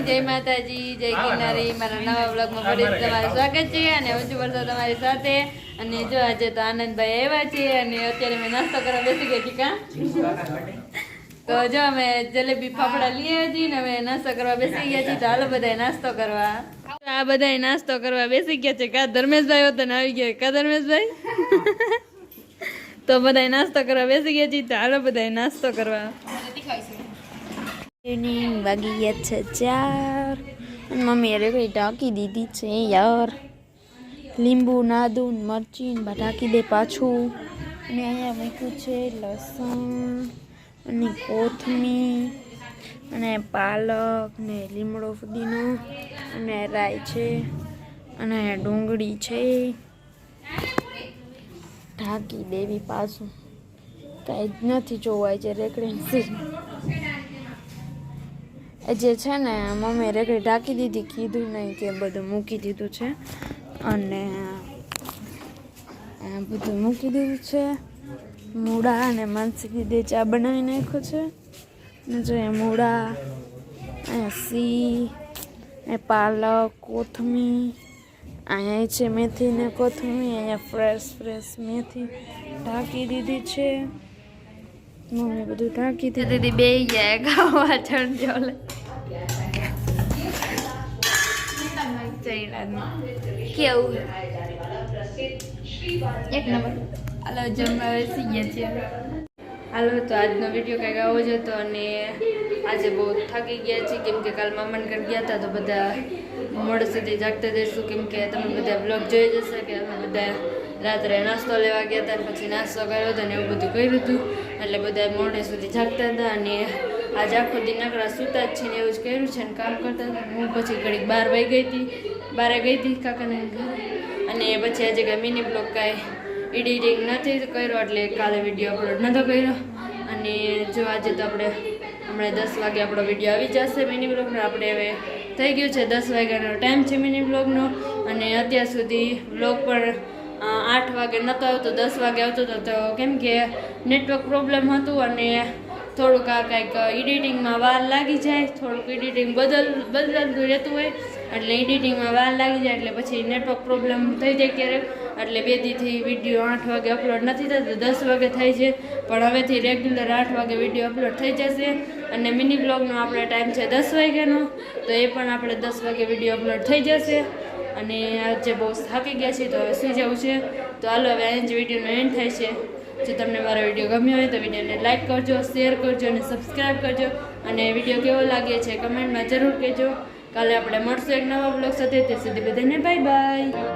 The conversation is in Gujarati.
જય માતાજી જય કિનારી મારા નવા બ્લોગમાં ફરી તમારું સ્વાગત છે અને હું છું તમારી સાથે. અને જો આજે તો આનંદભાઈ આવ્યા છે અને અત્યારે મેં નાસ્તો કરવા બેસી ગઈ હતી કાં? તો જો અમે જલેબી ફાફડા લઈએ છીએ ને અમે નાસ્તો કરવા બેસી ગયા છીએ તો હાલો બધાય નાસ્તો કરવા. આ બધાય નાસ્તો કરવા બેસી ગયા છે. કા ધર્મેશભાઈ હોત ને આવી ગયા. કા ધર્મેશભાઈ? તો બધાય નાસ્તો કરવા બેસી ગયા છીએ તો હાલો બધાય નાસ્તો કરવા. ઇવનિંગ વાગી ગયા છે ચાર. મમ્મી અરે કઈ ઢાંકી દીધી છે યાર. લીંબુ નાદું મરચી ને ઢાંકી દે પાછું. અને અહીંયા મૂક્યું છે લસણ. અને કોથમીર, અને પાલક, ને લીમડો ફુદીનો, અને રાઈ છે, અને ડુંગળી છે. ઢાંકી દેવી પાછું. કાંઈ જ નથી જોવાય છે. રેકડી જે છે ને, મમ્મીએ રેકડી ઢાંકી દીધી, કીધું નહીં કે બધું મૂકી દીધું છે. અને બધું મૂકી દીધું છે. મૂળા અને માનસી દેચા બનાવી નાખ્યો છે. ને જો એ મૂળા, અહીંયા સી એ પાલક કોથમી અહીંયા છે મેથી ને કોથમી અહીંયા ફ્રેશ ફ્રેશ મેથી ઢાંકી દીધી છે. મમ્મી બધું ઢાંકી દીધી. દીદી બે ગયા, ખાવા ચણજો કેવું? એક નંબર. હાલો જમવા બેસી ગયા છીએ. હાલો, તો આજનો વીડિયો કંઈક આવો જ હતો અને આજે બહુ થાકી ગયા છીએ. કેમ કે કાલ ઘર ગયા હતા, તો બધા મોડ સુધી જાગતા જઈશું. કેમ કે તમે બધા બ્લોગ જોઈ જશે કે અમે બધા રાત્રે નાસ્તો લેવા ગયા હતા પછી નાસ્તો કર્યો હતો ને એવું બધું કર્યું હતું. એટલે બધા મોડે સુધી જાગતા હતા અને આજે આખો દી નકરા સૂતા જ છે ને એવું જ કર્યું છે ને કામ કરતા હતા. હું પછી ઘડીક બહાર વહી ગઈ હતી. બહાર ગઈ હતી કાકાને અને પછી આજે કાંઈ મિની બ્લોક કાંઈ એડિટિંગ નથી કર્યો એટલે કાલે વીડિયો અપલોડ નહોતો કર્યો. અને જો આજે તો આપણે હમણાં દસ વાગે આપણો વીડિયો આવી જશે મિની બ્લોગનો આપણે હવે થઈ ગયું છે દસ વાગ્યાનો ટાઈમ છે મિની બ્લોગનો અને અત્યાર સુધી બ્લોગ પણ આઠ વાગે નહોતો આવતો, દસ વાગે આવતો હતો તો કેમ કે નેટવર્ક પ્રોબ્લેમ હતું અને થોડુંક આ કાંઈક એડિટિંગમાં વાર લાગી જાય. થોડુંક એડિટિંગ બદલ, બદલાતું રહેતું હોય એટલે એડિટિંગમાં વાર લાગી જાય એટલે પછી નેટવર્ક પ્રોબ્લેમ થઈ જાય ક્યારેક. એટલે બે દીથી વીડિયો આઠ વાગે અપલોડ નથી થતો, દસ વાગે થાય છે, પણ હવેથી રેગ્યુલર આઠ વાગે વીડિયો અપલોડ થઈ જશે. અને મિની બ્લોગનો આપણે ટાઈમ છે દસ વાગ્યાનો, તો એ પણ આપણે દસ વાગે વીડિયો અપલોડ થઈ જશે. અને આજે બહુ થાકી ગયા છીએ તો હવે સુઈ જવું છે. તો હાલો હવે અહીં જ વિડીયોનો એન્ડ થાય છે. જો તમને મારો વીડિયો ગમ્યો હોય તો વિડીયોને લાઇક કરજો શેર કરજો અને સબસ્ક્રાઈબ કરજો. અને વીડિયો કેવો લાગે છે કમેન્ટમાં જરૂર કહેજો. કાલે આપણે મળશું એક નવા બ્લોગ સાથે, તે સુધી બધાને બાય બાય